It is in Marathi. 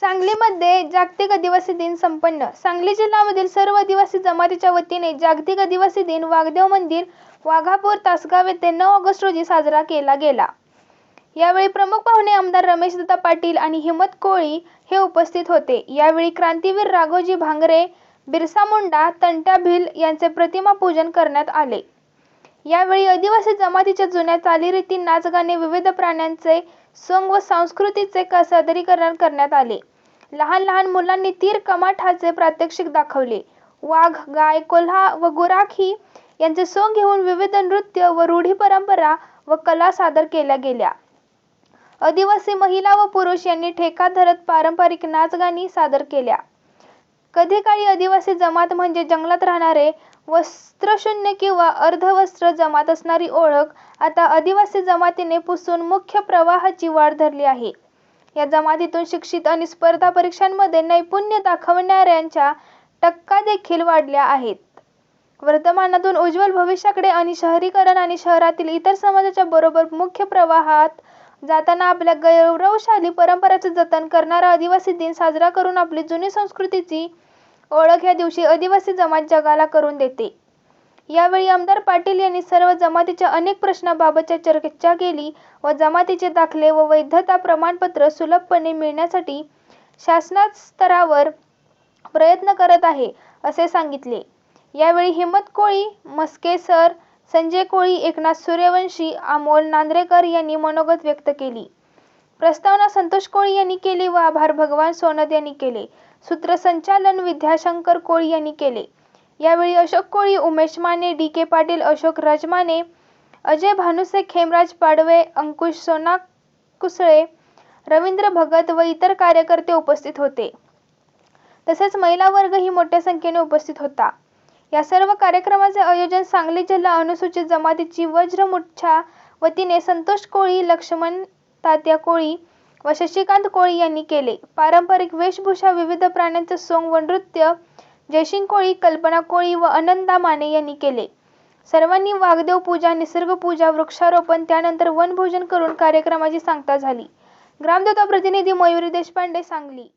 सांगलीमध्ये जागतिक आदिवासी दिन संपन्न. सांगली जिल्ह्यामधील सर्व आदिवासी जमातीच्या वतीने जागतिक आदिवासी दिन वाघदेव मंदिर वाघापूर तासगाव येथे नऊ ऑगस्ट रोजी साजरा केला गेला. यावेळी प्रमुख पाहुणे आमदार रमेश दत्ता पाटील आणि हिमत कोळी हे उपस्थित होते. यावेळी क्रांतीवीर राघोजी भांगरे बिरसा मुंडा तंट्या भिल यांचे प्रतिमा पूजन करण्यात आले. यावेळी आदिवासी जमातीच्या जुन्या चालीरीती नाचगाणे विविध प्राण्यांचे सोंग व संस्कृतीचे सादरीकरण करण्यात आले. लहान लहान मुलांनी तीर कमाठाचे प्रात्यक्षिक दाखवले. वाघ गाय कोल्हा व गुराखी यांचे सोंग घेऊन विविध नृत्य व रूढी परंपरा व कला सादर केल्या गेल्या. आदिवासी महिला व पुरुष यांनी ठेका धरत पारंपरिक नाचगाणी सादर केल्या. कधी काळी आदिवासी जमात म्हणजे जंगलात राहणारे वस्त्रशून्य किंवा अर्धवस्त्र जमात असणारी ओळख आता आदिवासी जमातीने पुसून मुख्य प्रवाहाची वाट धरली आहे. या जमातीतून शिक्षित आणि स्पर्धा परीक्षांमध्ये नैपुण्य दाखवणाऱ्यांच्या टक्का देखील वाढल्या आहेत. वर्तमानातून उज्ज्वल भविष्याकडे आणि शहरीकरण आणि शहरातील इतर समाजाच्या बरोबर मुख्य प्रवाहात जाताना आपल्या गौरवशाली परंपरेचे जतन करणारा आदिवासी दिन साजरा करून आपली जुनी संस्कृतीची ओळख या दिवशी आदिवासी जमात जगाला करून देते. यावेळी आमदार पाटील यांनी सर्व जमातीच्या अनेक प्रश्नाबाबतच्या चर्चा केली व जमातीचे दाखले व वैधता प्रमाणपत्र सुलभपणे मिळण्यासाठी शासनस्तरावर प्रयत्न करत आहे असे सांगितले. यावेळी हिम्मत कोळी मस्के सर संजय कोळी एकनाथ सूर्यवंशी अमोल नांद्रेकर यांनी मनोगत व्यक्त केली. प्रस्तावना संतोष कोळी यांनी केली व आभार भगवान सोनद यांनी केले. सूत्रसंचालन विद्याशंकर कोळी यांनी केले. यावेळी अशोक कोळी उमेश माने डी के पाटील अशोक राजमाने अजय भानुसे खेमराज पाडवे अंकुश सोना कुसळे रवींद्र भगत व इतर कार्यकर्ते उपस्थित होते. तसेच महिला वर्गही मोठ्या संख्येने उपस्थित होता. या सर्व कार्यक्रमाचे आयोजन सांगली जिल्हा अनुसूचित जमातीची वज्रमुठच्या वतीने संतोष कोळी लक्ष्मण तात्या कोळी व शशिकांत कोळी यांनी केले. पारंपरिक वेशभूषा विविध प्राण्यांचे सोंग व नृत्य जयसिंग कोळी कल्पना कोळी व आनंदा माने यांनी केले. सर्वांनी वाघदेव पूजा निसर्ग पूजा वृक्षारोपण त्यानंतर वनभोजन करून कार्यक्रमाची सांगता झाली. ग्रामदेवता प्रतिनिधी मयुरी देशपांडे सांगली.